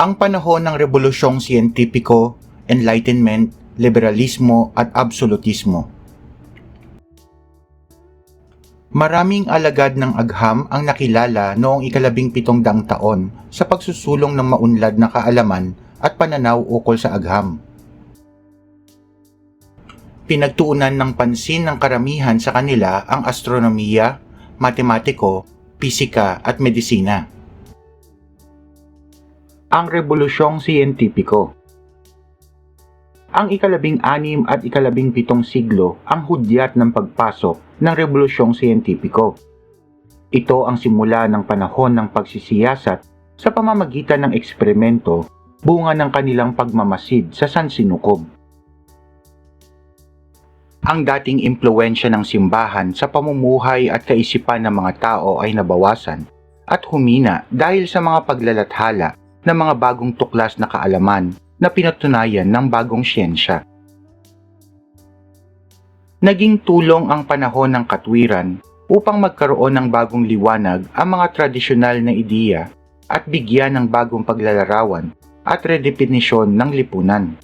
ang panahon ng rebolusyong siyentipiko, enlightenment, liberalismo at absolutismo. Maraming alagad ng agham ang nakilala noong ikalabing pitong daang taon sa pagsusulong ng maunlad na kaalaman at pananaw ukol sa agham. Pinagtuunan ng pansin ng karamihan sa kanila ang astronomiya, matematiko, pisika at medisina. Ang rebolusyong siyentipiko Ang ikalabing anim at ikalabing pitong siglo ang hudyat ng pagpasok ng rebolusyong siyentipiko. Ito ang simula ng panahon ng pagsisiyasat sa pamamagitan ng eksperimento bunga ng kanilang pagmamasid sa sansinukob. Ang dating impluensya ng simbahan sa pamumuhay at kaisipan ng mga tao ay nabawasan at humina dahil sa mga paglalathala ng mga bagong tuklas na kaalaman na pinatunayan ng bagong siyensya. Naging tulong ang panahon ng katwiran upang magkaroon ng bagong liwanag ang mga tradisyonal na ideya at bigyan ng bagong paglalarawan at redefinisyon ng lipunan.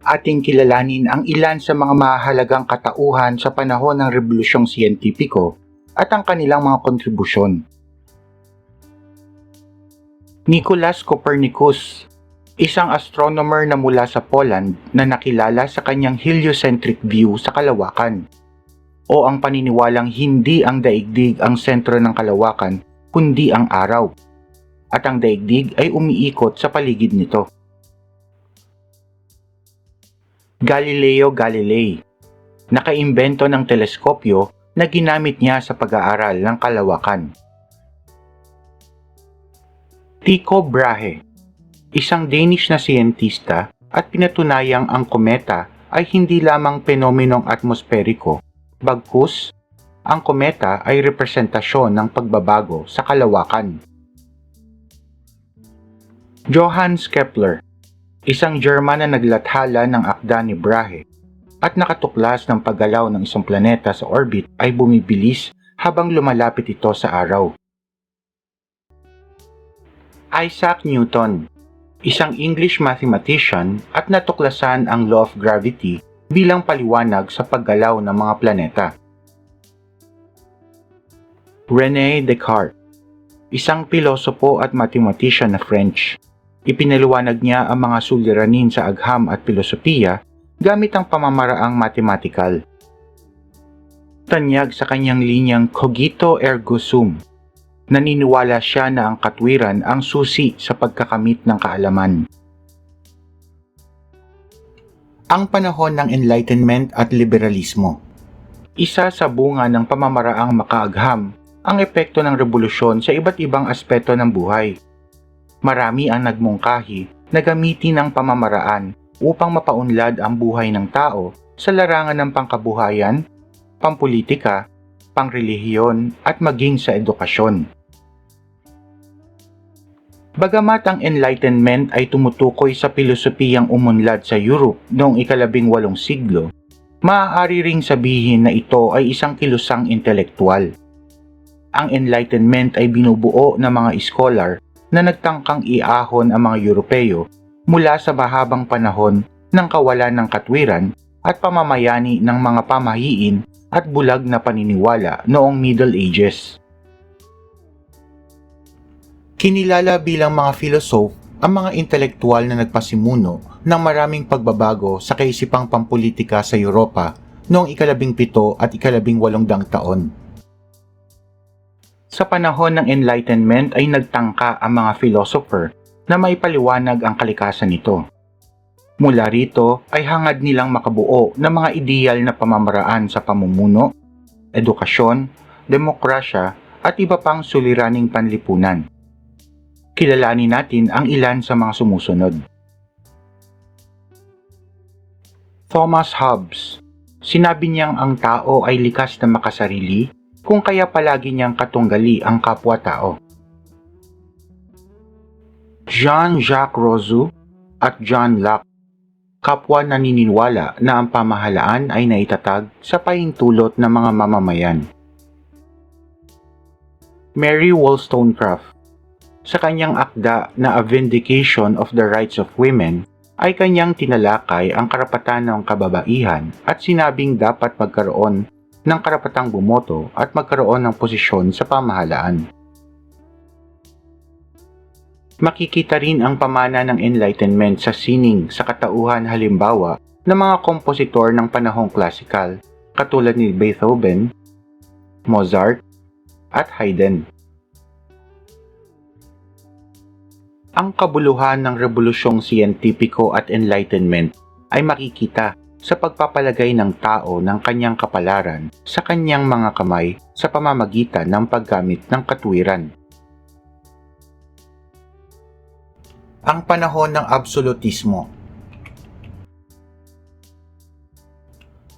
Ating kilalanin ang ilan sa mga mahalagang katauhan sa panahon ng Rebolusyong Siyentipiko at ang kanilang mga kontribusyon. Nicholas Copernicus, isang astronomer na mula sa Poland na nakilala sa kanyang heliocentric view sa kalawakan o ang paniniwalang hindi ang daigdig ang sentro ng kalawakan kundi ang araw at ang daigdig ay umiikot sa paligid nito. Galileo Galilei Nakaimbento ng teleskopyo na ginamit niya sa pag-aaral ng kalawakan. Tycho Brahe Isang Danish na siyentista at pinatunayang ang kometa ay hindi lamang penomenong atmosperiko, bagkus ang kometa ay representasyon ng pagbabago sa kalawakan. Johannes Kepler, isang German na naglathala ng akda ni Brahe at nakatuklas ng paggalaw ng isang planeta sa orbit ay bumibilis habang lumalapit ito sa araw. Isaac Newton, isang English mathematician at natuklasan ang law of gravity bilang paliwanag sa paggalaw ng mga planeta. René Descartes, isang pilosopo at mathematician na French. Ipinaliwanag niya ang mga suliranin sa agham at filosofiya gamit ang pamamaraang mathematical. Tanyag sa kanyang linyang Cogito ergo sum, naniniwala siya na ang katwiran ang susi sa pagkakamit ng kaalaman. Ang panahon ng Enlightenment at Liberalismo Isa sa bunga ng pamamaraang makaagham ang epekto ng revolusyon sa iba't ibang aspeto ng buhay. Marami ang nagmungkahi na gamitin ang pamamaraan upang mapaunlad ang buhay ng tao sa larangan ng pangkabuhayan, pampolitika, pangrelihiyon at maging sa edukasyon. Bagamat ang Enlightenment ay tumutukoy sa pilosopiyang umunlad sa Europe noong ikalabing walong siglo, maaari ring sabihin na ito ay isang kilusang intelektual. Ang Enlightenment ay binubuo ng mga scholar na nagtangkang iahon ang mga Europeo mula sa mahabang panahon ng kawalan ng katwiran at pamamayani ng mga pamahiin at bulag na paniniwala noong Middle Ages. Kinilala bilang mga filosof ang mga intelektual na nagpasimuno ng maraming pagbabago sa kaisipang pampolitika sa Europa noong ikalabing pito at ikalabing walong dang taon. Sa panahon ng Enlightenment ay nagtangka ang mga philosopher na may paliwanag ang kalikasan nito. Mula rito ay hangad nilang makabuo ng mga ideal na pamamaraan sa pamumuno, edukasyon, demokrasya at iba pang suliraning panlipunan kilalanin natin ang ilan sa mga sumusunod. Thomas Hobbes Sinabi niyang ang tao ay likas na makasarili kung kaya palagi niyang katunggali ang kapwa-tao. Jean-Jacques Rousseau at John Locke kapwa naniniwala na ang pamahalaan ay naitatag sa pahintulot ng mga mamamayan. Mary Wollstonecraft Sa kanyang akda na A Vindication of the Rights of Women, ay kanyang tinalakay ang karapatan ng kababaihan at sinabing dapat magkaroon ng karapatang bumoto at magkaroon ng posisyon sa pamahalaan. Makikita rin ang pamana ng Enlightenment sa sining sa katauhan halimbawa ng mga kompositor ng panahong klasikal katulad ni Beethoven, Mozart, at Haydn. Ang kabuluhan ng revolusyong siyentipiko at enlightenment ay makikita sa pagpapalagay ng tao ng kanyang kapalaran sa kanyang mga kamay sa pamamagitan ng paggamit ng katwiran. Ang panahon ng absolutismo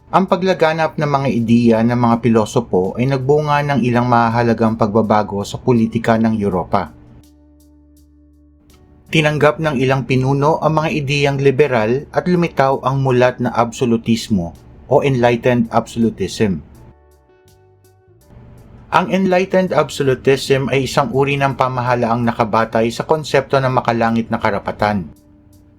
Ang paglaganap ng mga ideya ng mga pilosopo ay nagbunga ng ilang mahalagang pagbabago sa politika ng Europa. Tinanggap ng ilang pinuno ang mga ideyang liberal at lumitaw ang mulat na absolutismo o enlightened absolutism. Ang enlightened absolutism ay isang uri ng pamahalaang nakabatay sa konsepto ng makalangit na karapatan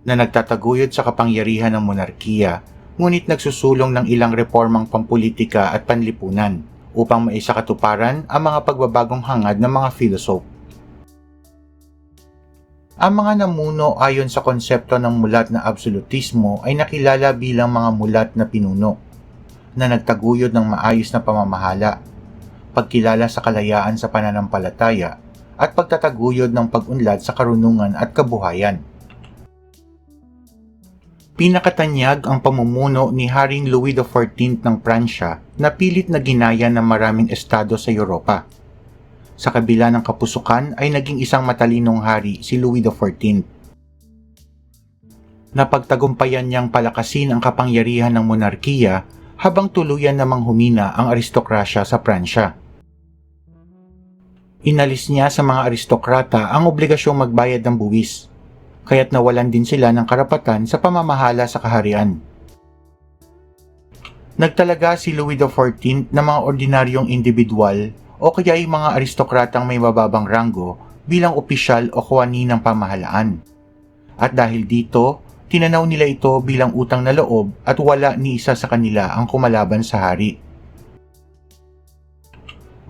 na nagtataguyod sa kapangyarihan ng monarkiya ngunit nagsusulong ng ilang reformang pampolitika at panlipunan upang maisakatuparan ang mga pagbabagong hangad ng mga filosof. Ang mga namuno ayon sa konsepto ng mulat na absolutismo ay nakilala bilang mga mulat na pinuno na nagtaguyod ng maayos na pamamahala, pagkilala sa kalayaan sa pananampalataya, at pagtataguyod ng pag-unlad sa karunungan at kabuhayan. Pinakatanyag ang pamumuno ni Haring Louis XIV ng Pransya na pilit na ginaya ng maraming estado sa Europa. Sa kabila ng kapusukan ay naging isang matalinong hari si Louis XIV. Napagtagumpayan niyang palakasin ang kapangyarihan ng monarkiya habang tuluyan namang humina ang aristokrasya sa Pransya. Inalis niya sa mga aristokrata ang obligasyong magbayad ng buwis kaya't nawalan din sila ng karapatan sa pamamahala sa kaharian. Nagtalaga si Louis XIV ng mga ordinaryong individual o kaya ay mga aristokratang may mababang ranggo bilang opisyal o kuwani ng pamahalaan. At dahil dito, tinanaw nila ito bilang utang na loob at wala ni isa sa kanila ang kumalaban sa hari.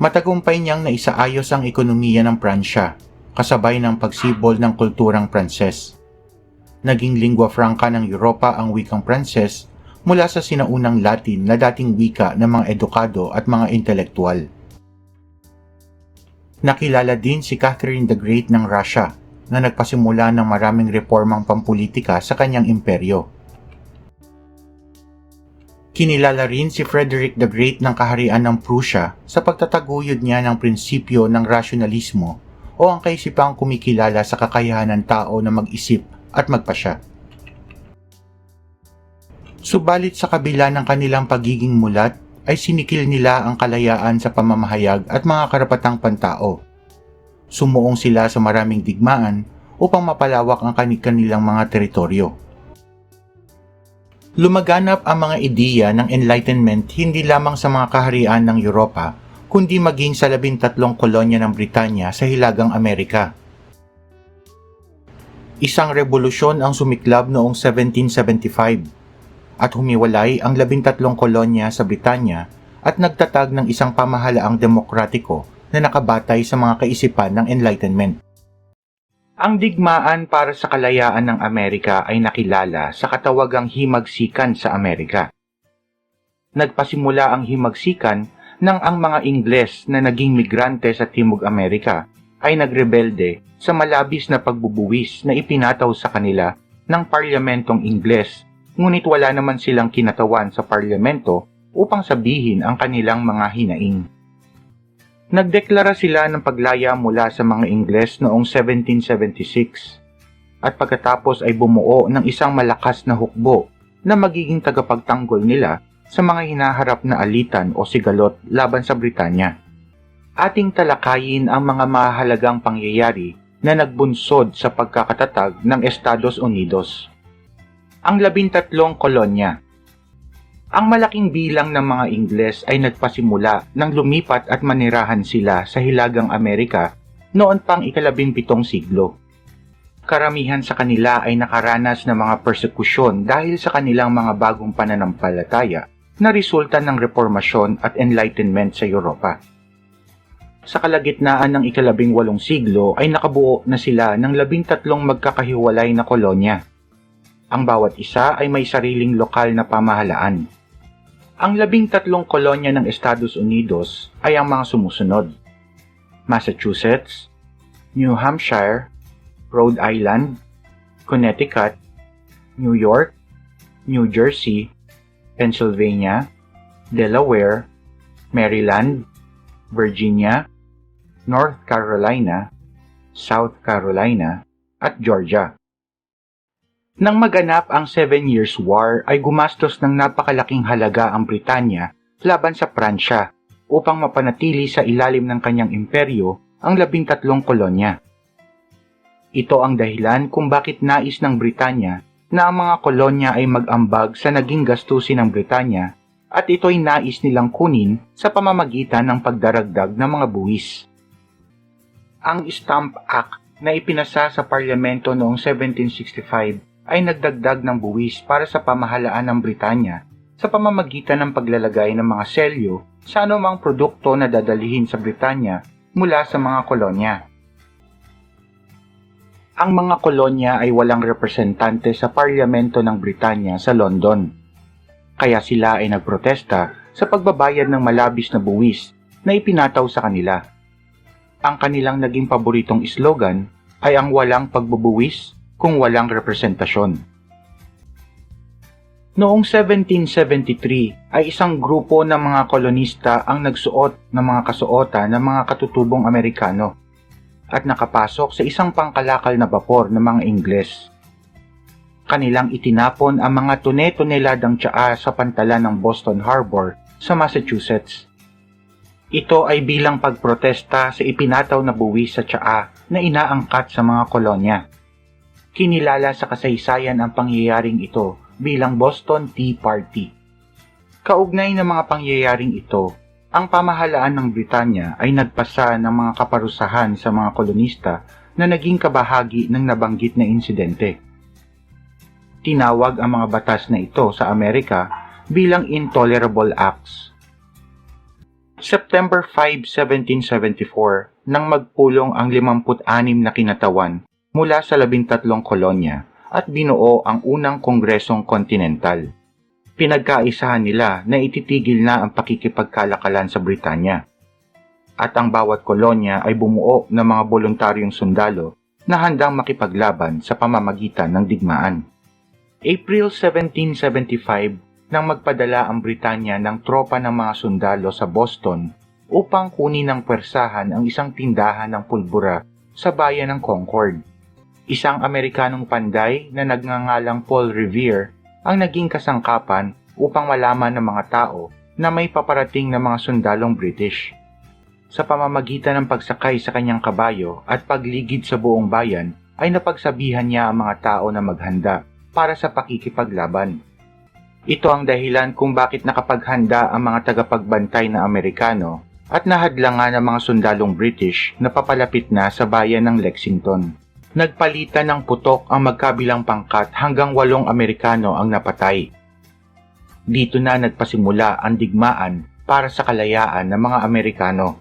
Matagumpay niyang naisaayos ang ekonomiya ng Pransya kasabay ng pagsibol ng kulturang Pranses. Naging lingua franca ng Europa ang wikang Pranses mula sa sinaunang Latin na dating wika ng mga edukado at mga intelektual. Nakilala din si Catherine the Great ng Russia na nagpasimula ng maraming reformang pampolitika sa kanyang imperyo. Kinilala rin si Frederick the Great ng kaharian ng Prussia sa pagtataguyod niya ng prinsipyo ng rasyonalismo o ang kaisipang kumikilala sa kakayahan ng tao na mag-isip at magpasya. Subalit sa kabila ng kanilang pagiging mulat, ay sinikil nila ang kalayaan sa pamamahayag at mga karapatang pantao. Sumuong sila sa maraming digmaan upang mapalawak ang kanilang mga teritoryo. Lumaganap ang mga ideya ng Enlightenment hindi lamang sa mga kaharian ng Europa kundi maging sa labintatlong kolonya ng Britanya sa Hilagang Amerika. Isang revolusyon ang sumiklab noong 1775 at humiwalay ang labintatlong kolonya sa Britanya at nagtatag ng isang pamahalaang demokratiko na nakabatay sa mga kaisipan ng Enlightenment. Ang digmaan para sa kalayaan ng Amerika ay nakilala sa katawagang himagsikan sa Amerika. Nagpasimula ang himagsikan nang ang mga Ingles na naging migrante sa Timog Amerika ay nagrebelde sa malabis na pagbubuwis na ipinataw sa kanila ng parlamentong Ingles ngunit wala naman silang kinatawan sa parlamento upang sabihin ang kanilang mga hinaing. Nagdeklara sila ng paglaya mula sa mga Ingles noong 1776 at pagkatapos ay bumuo ng isang malakas na hukbo na magiging tagapagtanggol nila sa mga hinaharap na alitan o sigalot laban sa Britanya. Ating talakayin ang mga mahalagang pangyayari na nagbunsod sa pagkakatatag ng Estados Unidos. Ang labintatlong kolonya Ang malaking bilang ng mga Ingles ay nagpasimula nang lumipat at manirahan sila sa Hilagang Amerika noon pang ikalabing pitong siglo. Karamihan sa kanila ay nakaranas ng mga persekusyon dahil sa kanilang mga bagong pananampalataya na resulta ng reformasyon at enlightenment sa Europa. Sa kalagitnaan ng ikalabing walong siglo ay nakabuo na sila ng labing tatlong magkakahiwalay na kolonya. Ang bawat isa ay may sariling lokal na pamahalaan. Ang labing tatlong kolonya ng Estados Unidos ay ang mga sumusunod. Massachusetts, New Hampshire, Rhode Island, Connecticut, New York, New Jersey, Pennsylvania, Delaware, Maryland, Virginia, North Carolina, South Carolina, at Georgia. Nang maganap ang Seven Years' War ay gumastos ng napakalaking halaga ang Britanya laban sa Pransya upang mapanatili sa ilalim ng kanyang imperyo ang labing tatlong kolonya. Ito ang dahilan kung bakit nais ng Britanya na ang mga kolonya ay mag-ambag sa naging gastusin ng Britanya at ito'y nais nilang kunin sa pamamagitan ng pagdaragdag ng mga buwis. Ang Stamp Act na ipinasa sa parlamento noong 1765 ay nagdagdag ng buwis para sa pamahalaan ng Britanya sa pamamagitan ng paglalagay ng mga selyo sa anumang produkto na dadalhin sa Britanya mula sa mga kolonya. Ang mga kolonya ay walang representante sa parlamento ng Britanya sa London. Kaya sila ay nagprotesta sa pagbabayad ng malabis na buwis na ipinataw sa kanila. Ang kanilang naging paboritong slogan ay ang walang pagbubuwis kung walang representasyon. Noong 1773 ay isang grupo ng mga kolonista ang nagsuot ng mga kasuotan ng mga katutubong Amerikano at nakapasok sa isang pangkalakal na bapor ng mga Ingles. Kanilang itinapon ang mga tune-tuneladang tsaa sa pantalan ng Boston Harbor sa Massachusetts. Ito ay bilang pagprotesta sa ipinataw na buwis sa tsaa na inaangkat sa mga kolonya. Kinilala sa kasaysayan ang pangyayaring ito bilang Boston Tea Party. Kaugnay ng mga pangyayaring ito, ang pamahalaan ng Britanya ay nagpasa ng mga kaparusahan sa mga kolonista na naging kabahagi ng nabanggit na insidente. Tinawag ang mga batas na ito sa Amerika bilang Intolerable Acts. September 5, 1774, nang magpulong ang 56 na kinatawan mula sa 13 kolonya at binuo ang unang Kongresong Kontinental pinagkaisahan nila na ititigil na ang pakikipagkalakalan sa Britanya. At ang bawat kolonya ay bumuo ng mga voluntaryong sundalo na handang makipaglaban sa pamamagitan ng digmaan. April 1775 nang magpadala ang Britanya ng tropa ng mga sundalo sa Boston upang kunin ng pwersahan ang isang tindahan ng pulbura sa bayan ng Concord. Isang Amerikanong panday na nagngangalang Paul Revere ang naging kasangkapan upang malaman ng mga tao na may paparating na mga sundalong British. Sa pamamagitan ng pagsakay sa kanyang kabayo at pagligid sa buong bayan, ay napagsabihan niya ang mga tao na maghanda para sa pakikipaglaban. Ito ang dahilan kung bakit nakapaghanda ang mga tagapagbantay na Amerikano at nahadlangan ng mga sundalong British na papalapit na sa bayan ng Lexington. Nagpalitan ng putok ang magkabilang pangkat hanggang walong Amerikano ang napatay. Dito na nagpasimula ang digmaan para sa kalayaan ng mga Amerikano.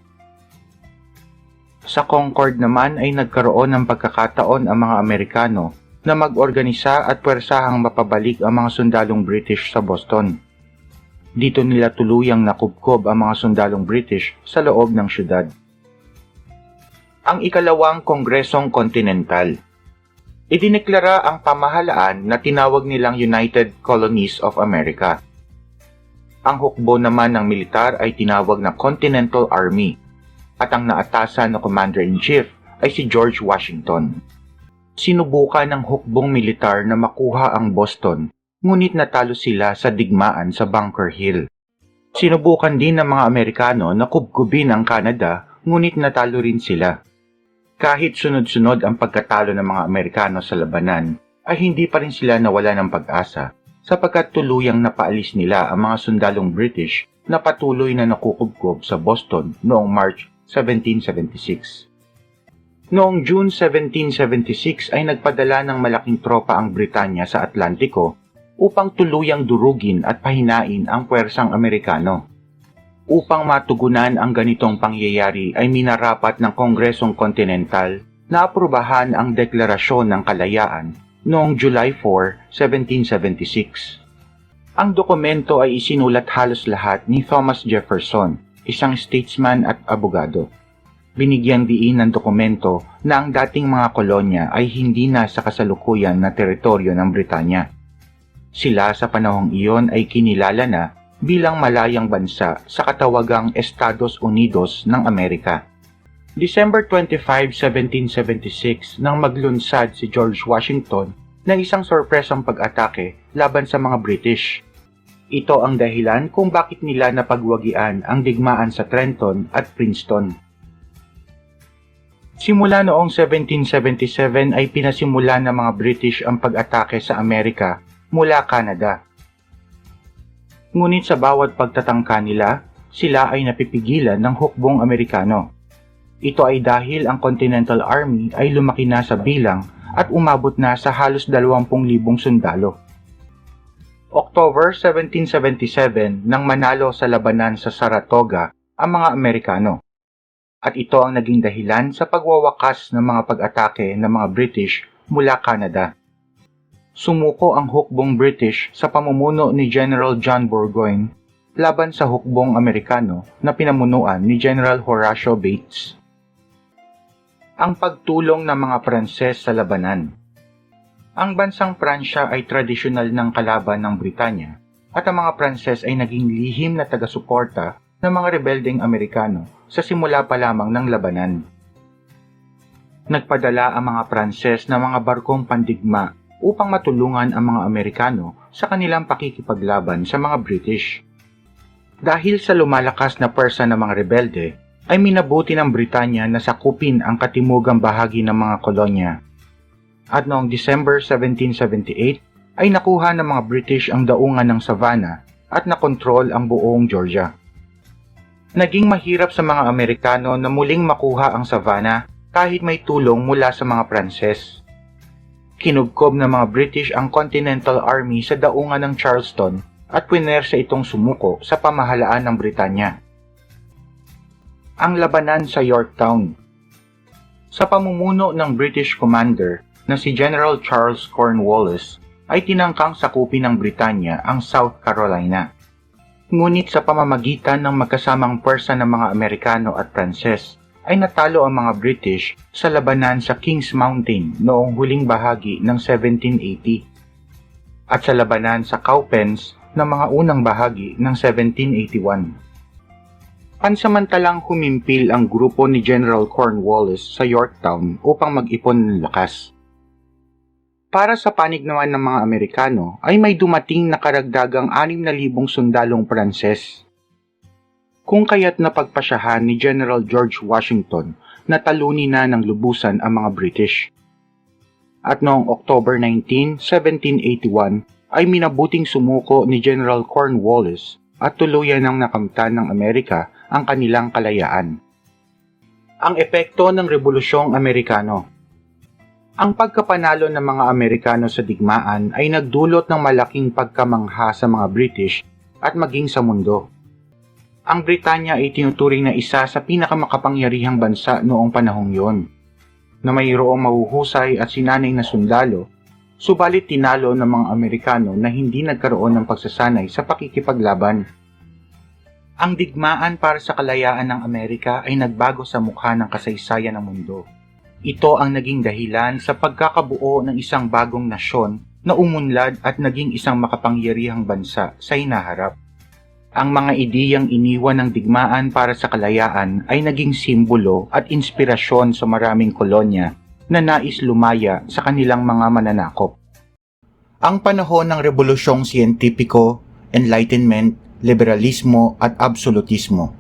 Sa Concord naman ay nagkaroon ng pagkakataon ang mga Amerikano na mag-organisa at pwersahang mapabalik ang mga sundalong British sa Boston. Dito nila tuluyang nakubkob ang mga sundalong British sa loob ng syudad ang ikalawang Kongresong Kontinental. Idineklara ang pamahalaan na tinawag nilang United Colonies of America. Ang hukbo naman ng militar ay tinawag na Continental Army at ang naatasan na Commander-in-Chief ay si George Washington. Sinubukan ng hukbong militar na makuha ang Boston ngunit natalo sila sa digmaan sa Bunker Hill. Sinubukan din ng mga Amerikano na kubkubin ang Canada ngunit natalo rin sila. Kahit sunod-sunod ang pagkatalo ng mga Amerikano sa labanan, ay hindi pa rin sila nawala ng pag-asa sapagkat tuluyang napaalis nila ang mga sundalong British na patuloy na nakukubkob sa Boston noong March 1776. Noong June 1776 ay nagpadala ng malaking tropa ang Britanya sa Atlantiko upang tuluyang durugin at pahinain ang puwersang Amerikano. Upang matugunan ang ganitong pangyayari ay minarapat ng Kongresong Kontinental na aprubahan ang Deklarasyon ng Kalayaan noong July 4, 1776. Ang dokumento ay isinulat halos lahat ni Thomas Jefferson, isang statesman at abogado. Binigyang diin ng dokumento na ang dating mga kolonya ay hindi na sa kasalukuyan na teritoryo ng Britanya. Sila sa panahong iyon ay kinilala na bilang malayang bansa sa katawagang Estados Unidos ng Amerika. December 25, 1776 nang maglunsad si George Washington ng isang sorpresang pag-atake laban sa mga British. Ito ang dahilan kung bakit nila napagwagian ang digmaan sa Trenton at Princeton. Simula noong 1777 ay pinasimula ng mga British ang pag-atake sa Amerika mula Canada. Ngunit sa bawat pagtatangka nila, sila ay napipigilan ng hukbong Amerikano. Ito ay dahil ang Continental Army ay lumaki na sa bilang at umabot na sa halos 20,000 sundalo. October 1777 nang manalo sa labanan sa Saratoga ang mga Amerikano. At ito ang naging dahilan sa pagwawakas ng mga pag-atake ng mga British mula Canada. Sumuko ang hukbong British sa pamumuno ni General John Burgoyne laban sa hukbong Amerikano na pinamunuan ni General Horatio Bates. Ang pagtulong ng mga Pranses sa labanan Ang bansang Pransya ay tradisyonal ng kalaban ng Britanya at ang mga Pranses ay naging lihim na taga-suporta ng mga rebeldeng Amerikano sa simula pa lamang ng labanan. Nagpadala ang mga Pranses ng mga barkong pandigma upang matulungan ang mga Amerikano sa kanilang pakikipaglaban sa mga British. Dahil sa lumalakas na persa ng mga rebelde, ay minabuti ng Britanya na sakupin ang katimugang bahagi ng mga kolonya. At noong December 1778 ay nakuha ng mga British ang daungan ng Savannah at nakontrol ang buong Georgia. Naging mahirap sa mga Amerikano na muling makuha ang Savannah kahit may tulong mula sa mga Pranses. Kinubkob ng mga British ang Continental Army sa daungan ng Charleston at pinersa itong sumuko sa pamahalaan ng Britanya. Ang labanan sa Yorktown Sa pamumuno ng British commander na si General Charles Cornwallis ay tinangkang sakupin ng Britanya ang South Carolina. Ngunit sa pamamagitan ng magkasamang persa ng mga Amerikano at Pranses, ay natalo ang mga British sa labanan sa Kings Mountain noong huling bahagi ng 1780 at sa labanan sa Cowpens ng mga unang bahagi ng 1781. Pansamantalang humimpil ang grupo ni General Cornwallis sa Yorktown upang mag-ipon ng lakas. Para sa panig naman ng mga Amerikano ay may dumating na karagdagang 6,000 sundalong Pranses kung kaya't napagpasyahan ni General George Washington na talunin na ng lubusan ang mga British. At noong October 19, 1781 ay minabuting sumuko ni General Cornwallis at tuluyan ng nakamtan ng Amerika ang kanilang kalayaan. Ang epekto ng Rebolusyong Amerikano Ang pagkapanalo ng mga Amerikano sa digmaan ay nagdulot ng malaking pagkamangha sa mga British at maging sa mundo ang Britanya ay tinuturing na isa sa pinakamakapangyarihang bansa noong panahong yon, na mayroong mahuhusay at sinanay na sundalo, subalit tinalo ng mga Amerikano na hindi nagkaroon ng pagsasanay sa pakikipaglaban. Ang digmaan para sa kalayaan ng Amerika ay nagbago sa mukha ng kasaysayan ng mundo. Ito ang naging dahilan sa pagkakabuo ng isang bagong nasyon na umunlad at naging isang makapangyarihang bansa sa hinaharap. Ang mga ideyang iniwan ng digmaan para sa kalayaan ay naging simbolo at inspirasyon sa maraming kolonya na nais lumaya sa kanilang mga mananakop. Ang panahon ng rebolusyong siyentipiko, enlightenment, liberalismo at absolutismo